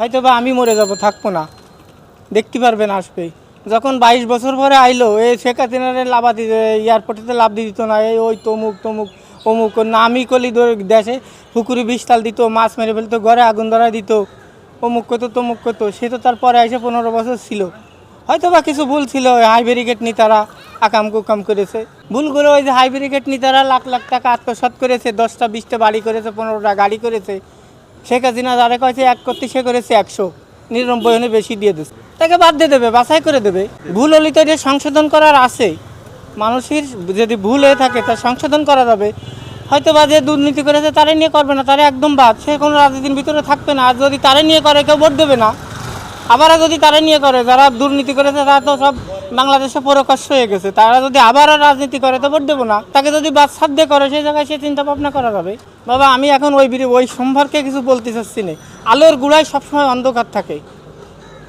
হয়তো বা আমি মরে যাব, থাকব না। দেখতে পারবেন, আসবেই। যখন বাইশ বছর পরে আইলো এই শেখ হাসিনারে লাভা দিতে এয়ারপোর্টেতে লাভ দিত না এই ওই তমুক তমুক, অমুক নামি কলি ধরে দেশে পুকুরে বিষ তাল দিত, মাছ মেরে ফেলতো, ঘরে আগুন ধরা দিত, অমুক করতো, তমুক করতো, সে তো তারপরে এসে পনেরো বছর ছিল। হয়তো বা কিছু ভুল ছিল হাই ব্যারিকেড নিতারা আকাম কুকাম করেছে। ভুলগুলো ওই যে হাই ব্যারিকেড নিতারা লাখ লাখ টাকা আত্মসাৎ করেছে, দশটা, বিশটা বাড়ি করেছে, পনেরোটা গাড়ি করেছে। শেখ হাসিনা যারা কয়েছে এক করতে সে করেছে একশো। নিরানব্বই হলে বেশি দিয়ে দিচ্ছে তাকে বাদ দিয়ে দেবে, বাছাই করে দেবে। ভুল হলে তো সংশোধন করার আছে। মানুষের যদি ভুল হয়ে থাকে, তা সংশোধন করা যাবে। হয়তো বা যে দুর্নীতি করেছে তারাই নিয়ে করবে না। তারা একদম বাদ। সে কোনো রাজনীতির ভিতরে থাকবে না। আর যদি তারা নিয়ে করে, কেউ ভোট দেবে না। আবার যদি তারা নিয়ে করে, যারা দুর্নীতি করেছে, তারা তো সব বাংলাদেশে প্রকাশ্য হয়ে গেছে। তারা যদি আবার রাজনীতি করে, তো ভোট দেবো না। তাকে যদি বাদ সাধ্য করে, সেই জায়গায় সে চিন্তা ভাবনা করা যাবে। বাবা, আমি এখন ওই ওই সম্পর্কে কিছু বলতে চাচ্ছি না। আলোর গুড়ায় সবসময় অন্ধকার থাকে।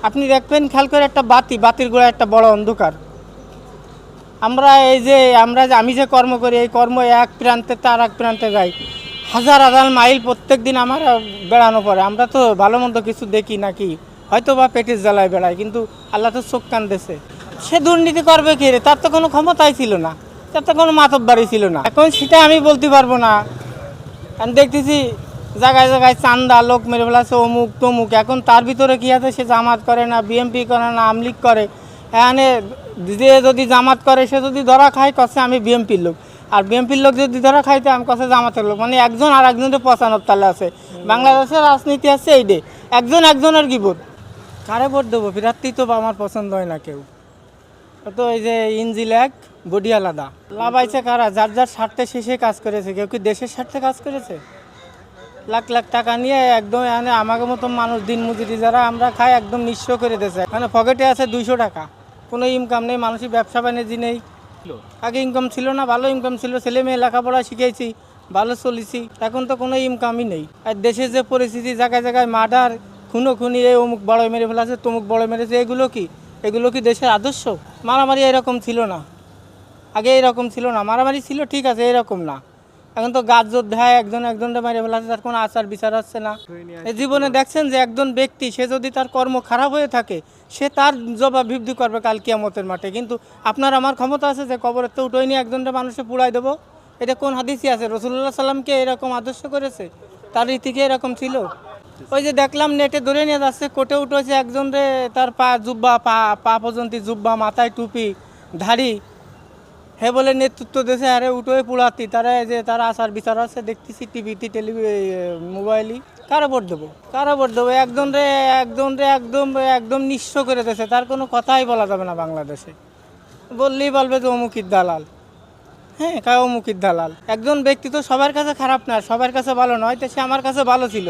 আপনি দেখবেন, খেয়াল করে একটা বাতি, বাতির গোড়ায় একটা বড় অন্ধকার। আমরা এই যে, আমরা যে, আমি যে কর্ম করি, এই কর্ম এক প্রান্তে তার এক প্রান্তে যাই। হাজার হাজার মাইল প্রত্যেক দিন আমার বেড়ানো পড়ে। আমরা তো ভালো মন্দ কিছু দেখি নাকি? হয়তো বা পেটের জ্বালায় বেড়ায়, কিন্তু আল্লাহ তো চোখ কান দেছে সে দুর্নীতি করবে কি রে? তার তো কোনো ক্ষমতাই ছিল না। তার তো কোনো মাতব বাড়ি ছিল না। এখন সেটা আমি বলতে পারব না। আমি দেখতেছি জায়গায় জায়গায় চান্দা, লোক মেরে ফেলাছে, অমুক তমুক। এখন তার ভিতরে কি আছে? সে জামাত করে না বিএমপি করে না আমলিগ করে। এখানে যে যদি জামাত করে, সে যদি ধরা খায় কছে আমি বিএমপির লোক। আর বিএমপির লোক যদি ধরা খাইতে আমি কছে জামাতের লোক। মানে একজন আর একজনের পচানোর তালে আছে। বাংলাদেশের রাজনীতি আছে এই ডে একজন একজনের ভোট কারে ভোট দেবো? বিরাটটি তো আমার পছন্দ হয় না কেউ। তো এই যে ইঞ্জিল এক বডি আলাদা। লাভ লাভাইছে কারা? যার যার স্বার্থে শেষে কাজ করেছে। কেউ কি দেশের স্বার্থে কাজ করেছে? লাখ লাখ টাকা নিয়ে একদম এখানে আমাকে মতো মানুষ দিন মজুরি যারা আমরা খাই একদম নিঃস্ব করে দিয়েছে। মানে পকেটে আছে দুইশো টাকা। কোনো ইনকাম নেই মানুষের ব্যবসা বাণিজ্য নেই। আগে ইনকাম ছিল না ভালো ইনকাম ছিল। ছেলে মেয়ে লেখাপড়া শিখেছি ভালো চলেছি। এখন তো কোনো ইনকামই নেই। আর দেশের যে পরিস্থিতি জায়গায় জায়গায় মার্ডার খুনো খুনি এই অমুক বড় মেরে ফেলাছে, তমুক বড় মেরেছে, এগুলো কি? এগুলো কি দেশের আদর্শ? মারামারি এরকম ছিল না। আগে এরকম ছিল না। মারামারি ছিল, ঠিক আছে, এরকম না। এখন তো গাছ যোদ্ধা, একজন একজনটা মেরে ফেলাছে, তার কোনো আচার বিচার আসছে না। এই জীবনে দেখছেন যে একজন ব্যক্তি, সে যদি তার কর্ম খারাপ হয়ে থাকে, সে তার জবাব বিবৃতি করবে কাল কিয়ামতের মাঠে। কিন্তু আপনার আমার ক্ষমতা আছে যে কবরের তো উঠোই নিয়ে একজনটা মানুষে পুড়াই দেবো? এটা কোন হাদিসই আছে? রসুল্লাহ সাল্লামকে এরকম আদর্শ করেছে? তার রীতিকে এরকম ছিল। ওই যে দেখলাম নেটে ধরে নিয়ে যাচ্ছে, কোটে উঠেছে একজন রে তার পা জুব্বা, পা পা পর্যন্ত জুব্বা, মাথায় টুপি, ধাড়ি। হে বলে নেতৃত্ব দেশে আরে উঠোয় পুড়াতি তারা যে তারা আসার বিচার আছে, দেখতেছি টিভিতে টেলিভি মোবাইলই কারও ভোট দেবো? কারও ভোট দেবো? একজন রে একজন রে, একদম একদম নিঃস্ব করে দেছে তার কোনো কথাই বলা যাবে না বাংলাদেশে। বললেই বলবে যে অমুকির দালাল। হ্যাঁ কাউমুখীর দালাল। একজন ব্যক্তি তো সবার কাছে খারাপ না, সবার কাছে ভালো নয়, তো সে আমার কাছে ভালো ছিল।